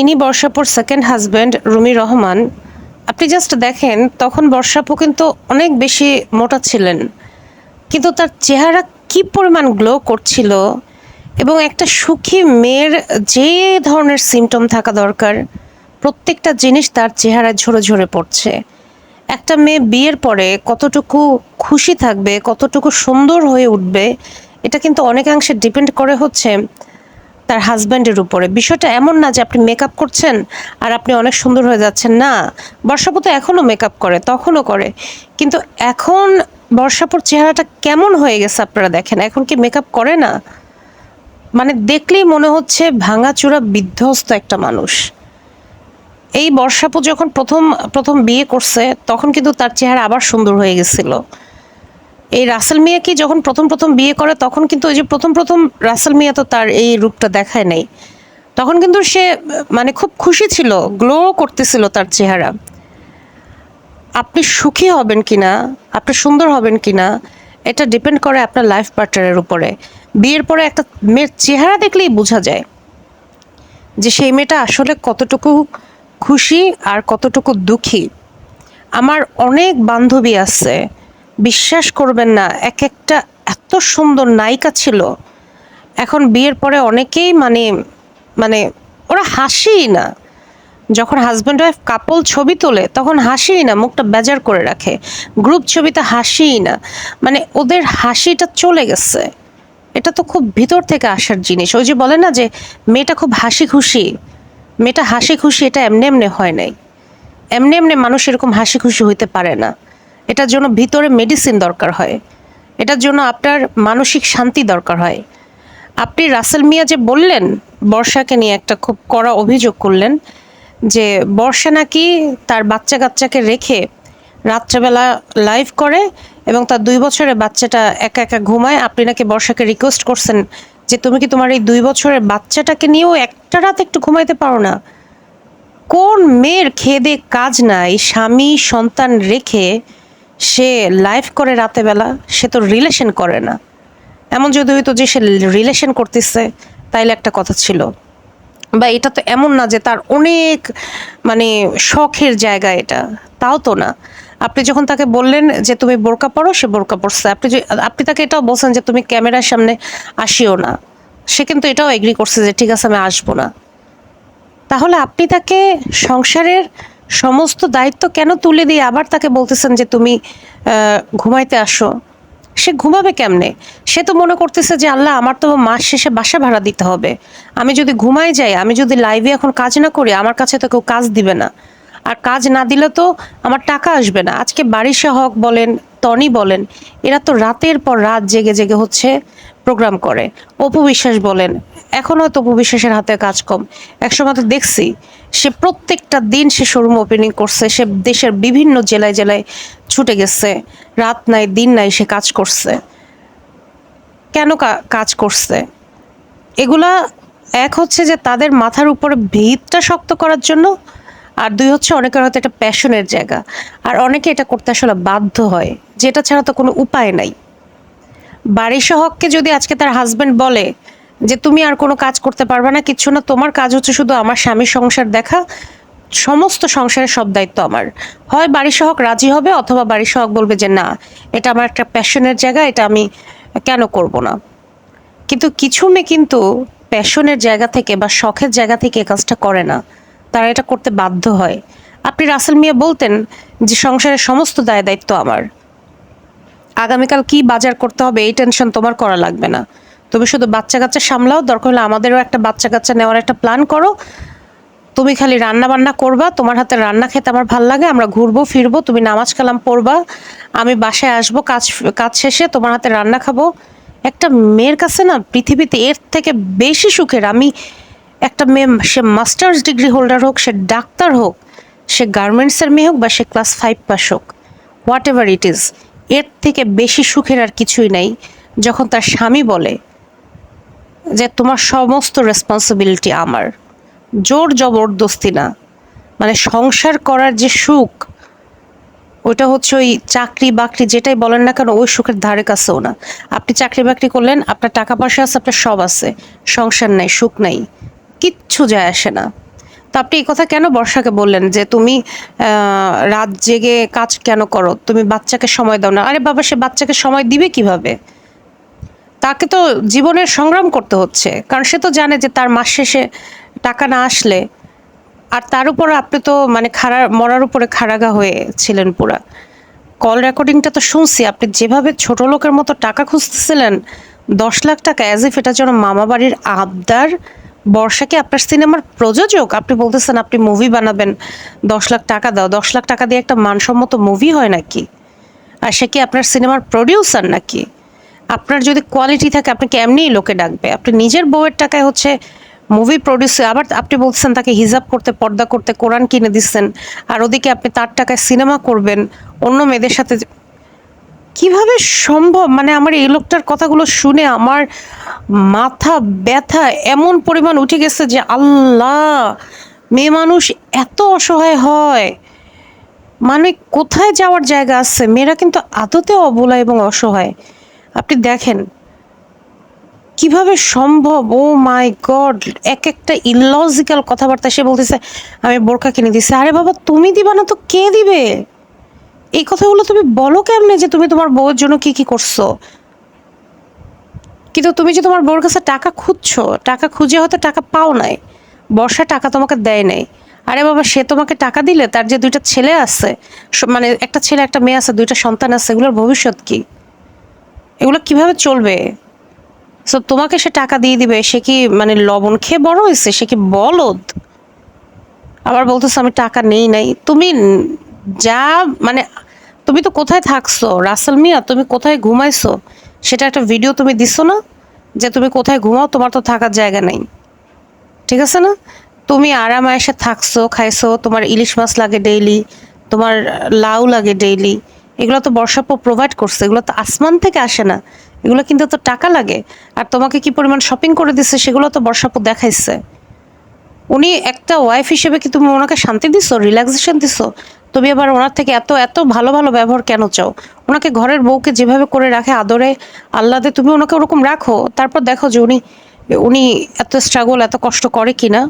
ইনি বর্ষাপুর second husband Rumi Rahman. আপনি জাস্ট দেখেন, তখন বর্ষাপু কিন্তু অনেক বেশি মোটা ছিলেন। কিন্তু তার চেহারা কি পরিমাণ গ্লো করছিল এবং একটা সুখী মেয়ের যে ধরনের সিমটম থাকা দরকার, প্রত্যেকটা জিনিস তার চেহারায় ঝরে ঝরে পড়ছে। একটা মেয়ে বিয়ের পরে কতটুকু খুশি থাকবে, কতটুকু সুন্দর হয়ে উঠবে, এটা কিন্তু অনেকাংশে ডিপেন্ড করে হচ্ছে তার হাজব্যান্ডের উপরে। বিষয়টা এমন না যে আপনি মেকআপ করছেন আর আপনি অনেক সুন্দর হয়ে যাচ্ছেন, না। বর্ষাপু তো এখনও মেকআপ করে, তখনও করে। কিন্তু এখন বর্ষাপুর চেহারাটা কেমন হয়ে গেছে আপনারা দেখেন? এখন কি মেকআপ করে না? মানে দেখলেই মনে হচ্ছে ভাঙাচোরা বিধ্বস্ত একটা মানুষ। এই বর্ষাপু যখন প্রথম প্রথম বিয়ে করছে, তখন কিন্তু তার চেহারা আবার সুন্দর হয়ে গেছিল। এই রাসেল মিয়া কি যখন প্রথম প্রথম বিয়ে করে, তখন কিন্তু ওই যে প্রথম প্রথম রাসেল মিয়া তো তার এই রূপটা দেখায় নাই। তখন কিন্তু সে মানে খুব খুশি ছিল গ্লো করতেছিল তার চেহারা। আপনি সুখী হবেন কিনা, আপনি সুন্দর হবেন কিনা, এটা ডিপেন্ড করে আপনার লাইফ পার্টনারের উপরে। বিয়ের পরে একটা মেয়ের চেহারা দেখলেই বোঝা যায় যে সেই মেয়েটা আসলে কতটুকু খুশি আর কতটুকু দুঃখী। আমার অনেক বান্ধবী আছে বিশ্বাস করবেন না, এক একটা এত সুন্দর নায়িকা ছিল। এখন বিয়ের পরে অনেকেই মানে মানে ওরা হাসিই না। যখন হাজব্যান্ড ওয়াইফ কাপল ছবি তোলে, তখন হাসিই না, মুখটা বেজার করে রাখে। গ্রুপ ছবিতে হাসিই না। মানে ওদের হাসিটা চলে গেছে। এটা তো খুব ভিতর থেকে আসার জিনিস। ওই যে বলে না যে, মেয়েটা খুব হাসি খুশি মেয়েটা হাসি খুশি এটা এমনি এমনি হয় নাই। এমনি এমনি মানুষ এরকম হাসি খুশি হইতে পারে না। এটার জন্য ভিতরে মেডিসিন দরকার হয়। এটার জন্য আপনার মানসিক শান্তি দরকার হয়। আপনি রাসেল মিয়া যে বললেন, বর্ষাকে নিয়ে একটা খুব কড়া অভিযোগ করলেন যে বর্ষা নাকি তার বাচ্চা কাচ্চাকে রেখে রাত্রেবেলা লাইভ করে এবং তার দুই বছরের বাচ্চাটা একা একা ঘুমায়। আপনি নাকি বর্ষাকে রিকোয়েস্ট করছেন যে তুমি কি তোমার এই দুই বছরের বাচ্চাটাকে নিয়েও একটা রাত একটু ঘুমাইতে পারো না? কোন মেয়ের খেদে কাজ নাই, স্বামী সন্তান রেখে সে লাইফ করে রাতে বেলা সে তো রিলেশন করে না। এমন যদি হইতো যে সে রিলেশন করতেছে, তাইলে একটা কথা ছিল। বা এটা তো এমন না যে তার অনেক মানে শখের জায়গা এটা। তাও তো না। আপনি যখন তাকে বললেন যে তুমি বোরকা পরো, সে বোরকা পরছে। আপনি আপনি তাকে এটাও বলছেন যে তুমি ক্যামেরার সামনে আসিও না। সে কিন্তু এটাও এগ্রি করছে যে ঠিক আছে, আমি আসব না। তাহলে আপনি তাকে সংসারের সমস্ত দায়িত্ব কেন তুলে দিয়ে আবার তাকে বলতেছেন যে তুমি ঘুমাইতে আসো? সে ঘুমাবে কেমনে? সে তো মনে করতেছে যে আল্লাহ, আমার তো মাস শেষে বাসা ভাড়া দিতে হবে। আমি যদি ঘুমাই যাই, আমি যদি লাইভে এখন কাজ না করি, আমার কাছে তো কেউ কাজ দিবে না। আর কাজ না দিলে তো আমার টাকা আসবে না। আজকে বাড়ি হক বলেন টনি বলেন, এরা তো রাতের পর রাত জেগে জেগে হচ্ছে প্রোগ্রাম করে। অপু বিশ্বাস বলেন, এখন হয়তো অপু বিশ্বাসের হাতে কাজ কম। একসময় তো দেখছি, সে প্রত্যেকটা দিন সে শোরুম ওপেনিং করছে, সে দেশের বিভিন্ন জেলায় জেলায় ছুটে গেছে। রাত নাই, দিন নাই সে কাজ করছে। কেন কাজ করছে? এগুলা এক হচ্ছে যে তাদের মাথার উপরে ভিতটা শক্ত করার জন্য আর দুই হচ্ছে অনেকের হয়তো এটা প্যাশনের জায়গা। আর অনেকে এটা করতে আসলে বাধ্য হয়, যেটা ছাড়া তো কোনো উপায় নাই। বাড়ির হককে যদি আজকে তার হাজবেন্ড বলে যে, তুমি আর কোনো কাজ করতে পারবে না কিচ্ছু না, তোমার কাজ হচ্ছে শুধু আমার স্বামীর সংসার দেখা, সমস্ত সংসারের সব দায়িত্ব আমার। হয় বাড়ি সহক রাজি হবে, অথবা বাড়ির সহক বলবে যে, না, এটা আমার একটা প্যাশনের জায়গা, এটা আমি কেন করব না? কিন্তু কিছু মেয়ে কিন্তু প্যাশনের জায়গা থেকে বা শখের জায়গা থেকে এ কাজটা করে না। তারা এটা করতে বাধ্য হয়। আপনি রাসেল মিয়া বলতেন যে সংসারের সমস্ত দায় দায়িত্ব আমার। আগামীকাল কি বাজার করতে হবে এই টেনশন তোমার করা লাগবে না। তুমি শুধু বাচ্চা কাচ্চা সামলাও, দরকার হলে আমাদেরও একটা বাচ্চা কাচ্চা নেওয়ার একটা প্ল্যান করো। তুমি খালি রান্না বান্না করবা, তোমার হাতে রান্না খেতে আমার ভালো লাগে, আমরা ঘুরবো, ফিরবো, তুমি নামাজ কালাম পড়বা, আমি বাসায় আসব, কাজ কাজ শেষে তোমার হাতে রান্না খাব। একটা মেয়ের কাছে না পৃথিবীতে এর থেকে বেশি সুখের, আমি একটা মেয়ে, সে মাস্টার্স ডিগ্রি হোল্ডার হোক, সে ডাক্তার হোক, সে গার্মেন্টসের মেয়ে হোক বা সে ক্লাস ফাইভ পাস হোক হোয়াট এভার ইট ইজ এর থেকে বেশি সুখের আর কিছুই নাই। যখন তার স্বামী বলে যে, তোমার সমস্ত রেসপন্সিবিলিটি আমার, জোর জবরদস্তি না। মানে সংসার করার যে সুখ ওইটা হচ্ছে ওই চাকরি বাকরি যেটাই বলেন না কেন, ওই সুখের ধারে কাছেও না। আপনি চাকরি বাকরি করলেন, আপনার টাকা পয়সা আছে, আপনার সব আছে, সংসার নাই, সুখ নাই। কিচ্ছু যায় আসে না। তো আপনি এই কথা কেন বর্ষাকে বললেন যে তুমি রাত জেগে কাজ কেন করো? তুমি বাচ্চাকে সময় দাও না। আরে বাবা, সে বাচ্চাকে সময় দিবে কীভাবে? তাকে তো জীবনের সংগ্রাম করতে হচ্ছে। কারণ সে তো জানে যে তার মাস শেষে টাকা না আসলে আর তার উপর আপনি তো মানে খাড়া, মরার উপরে খাড়াগা হয়ে ছিলেন পুরা। কল রেকর্ডিংটা তো শুনছি। আপনি যেভাবে ছোট লোকের মতো টাকা খুঁজতেছিলেন, দশ লাখ টাকা অ্যাজ ইফ এটা যেন মামা বাড়ির আবদার বর্ষাকে আপনার সিনেমার প্রযোজক? আপনি বলতেছেন আপনি মুভি বানাবেন, দশ লাখ টাকা দাও। দশ লাখ টাকা দিয়ে একটা মানসম্মত মুভি হয় নাকি? আর সে কি আপনার সিনেমার প্রডিউসার নাকি? আপনার যদি কোয়ালিটি থাকে, আপনাকে এমনিই লোকে ডাকবে। আপনি নিজের বউয়ের টাকায় হচ্ছে মুভি প্রডিউসার আবার আপনি বলছেন তাকে হিজাব করতে, পর্দা করতে, কোরআন কিনে দিচ্ছেন, আর ওদিকে আপনি তার টাকায় সিনেমা করবেন, অন্য মেয়েদের সাথে কীভাবে সম্ভব? মানে আমার এই লোকটার কথাগুলো শুনে আমার মাথা ব্যথা এমন পরিমাণ উঠে গেছে যে আল্লাহ, মেয়ে মানুষ এত অসহায় হয়। মানে কোথায় যাওয়ার জায়গা আছে? মেয়েরা কিন্তু আদতে অবলা এবং অসহায়। আপনি দেখেন কীভাবে সম্ভব? ও মাই গড, এক একটা ইলজিক্যাল কথাবার্তা সে বলতেছে, আমি বোরকা কিনে দিছি। আরে বাবা, তুমি দিবা না তো কে দিবে? এই কথাগুলো তুমি বলো কেমনে যে তুমি তোমার বউয়ের জন্য কি কি করছ? কিন্তু তুমি যে তোমার বউর কাছে টাকা খুঁজছো, টাকা খুঁজে হয়তো টাকা পাও নাই। বর্ষা টাকা তোমাকে দেয় নাই। আরে বাবা, সে তোমাকে টাকা দিলে তার যে দুইটা ছেলে আছে মানে একটা ছেলে, একটা মেয়ে আছে, দুইটা সন্তান আছে, এগুলোর ভবিষ্যৎ কি? এগুলো কীভাবে চলবে? সো তোমাকে সে টাকা দিয়ে দিবে, সে কি মানে লবণ খেয়ে বড় হয়েছে? সে কি বলদ? আবার বলতেছে, আমি টাকা নেই নাই। তুমি যা মানে তুমি তো কোথায় থাকছো? রাসেল মিয়া, তুমি কোথায় ঘুমাইছো? সেটা একটা ভিডিও তুমি দিছো না? যে তুমি কোথায় ঘুমাও, তোমার তো থাকার জায়গা নেই। ঠিক আছে না? তুমি আরাম আয়েসে থাকছো, খাইছো, তোমার ইলিশ মাছ লাগে ডেইলি তোমার লাউ লাগে ডেইলি এগুলো তো বর্ষাপু প্রোভাইড করছে, এগুলো তো আসমান থেকে আসে না, এগুলো কিন্তু তো টাকা লাগে। আর তোমাকে কি পরিমাণ শপিং করে দিচ্ছে সেগুলো তো বর্ষাপু দেখাইছে। উনি একটা ওয়াইফ হিসেবে কি তুমি ওনাকে শান্তি দিছো রিল্যাক্সেশন দিছো? তুমি আবার ওনার থেকে এত এত ভালো ভালো ব্যবহার কেন চাও? ওনাকে ঘরের বউকে যেভাবে করে রাখে আদরে আল্লাদে তুমি ওনাকে ওরকম রাখো? তারপর দেখো যে উনি উনি এত স্ট্রাগল এত কষ্ট করে কিনা?